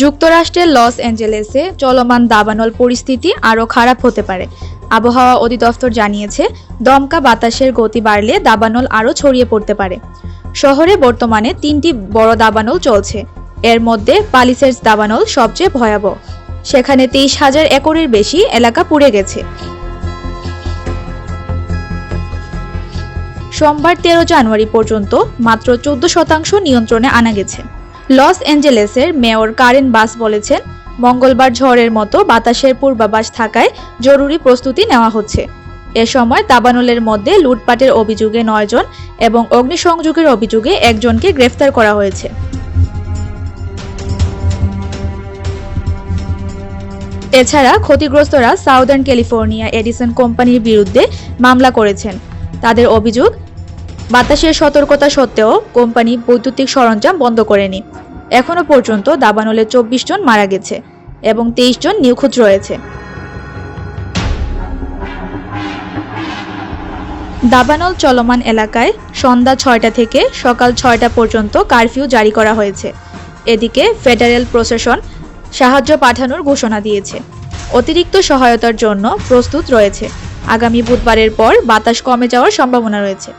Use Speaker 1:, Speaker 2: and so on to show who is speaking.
Speaker 1: যুক্তরাষ্ট্রের লস অ্যাঞ্জেলেসে চলমান দাবানল পরিস্থিতি আরও খারাপ হতে পারে। আবহাওয়া অধিদপ্তর জানিয়েছে, দমকা বাতাসের গতি বাড়লে দাবানল আরও ছড়িয়ে পড়তে পারে। শহরে বর্তমানে তিনটি বড় দাবানল চলছে। এর মধ্যে পালিসেস দাবানল সবচেয়ে ভয়াবহ। সেখানে তেইশ হাজার একরের বেশি এলাকা পুড়ে গেছে। সোমবার তেরো জানুয়ারি পর্যন্ত মাত্র চোদ্দ শতাংশ নিয়ন্ত্রণে আনা গেছে। লস অ্যাঞ্জেলেসের মেয়র কারেন বাস বলেছেন, মঙ্গলবার ঝড়ের মতো বাতাসের পূর্বাভাস থাকায় জরুরি প্রস্তুতি নেওয়া হচ্ছে। এ সময় দাবানলের মধ্যে লুটপাটের অভিযোগে নয়জন এবং অগ্নিসংযোগের অভিযোগে একজনকে গ্রেফতার করা হয়েছে। এছাড়া ক্ষতিগ্রস্তরা সাউদার্ন ক্যালিফোর্নিয়া এডিসন কোম্পানির বিরুদ্ধে মামলা করেছেন। তাদের অভিযোগ বাতাসের সতর্কতা সত্ত্বেও কোম্পানি বৈদ্যুতিক সরঞ্জাম বন্ধ করেনি। এখনও পর্যন্ত দাবানলে চব্বিশ জন মারা গেছে এবং তেইশ জন নিখোঁজ রয়েছে। দাবানল চলমান এলাকায় সন্ধ্যা ছয়টা থেকে সকাল ছয়টা পর্যন্ত কারফিউ জারি করা হয়েছে। এদিকে ফেডারেল প্রশাসন সাহায্য পাঠানোর ঘোষণা দিয়েছে। অতিরিক্ত সহায়তার জন্য প্রস্তুত রয়েছে। আগামী বুধবারের পর বাতাস কমে যাওয়ার সম্ভাবনা রয়েছে।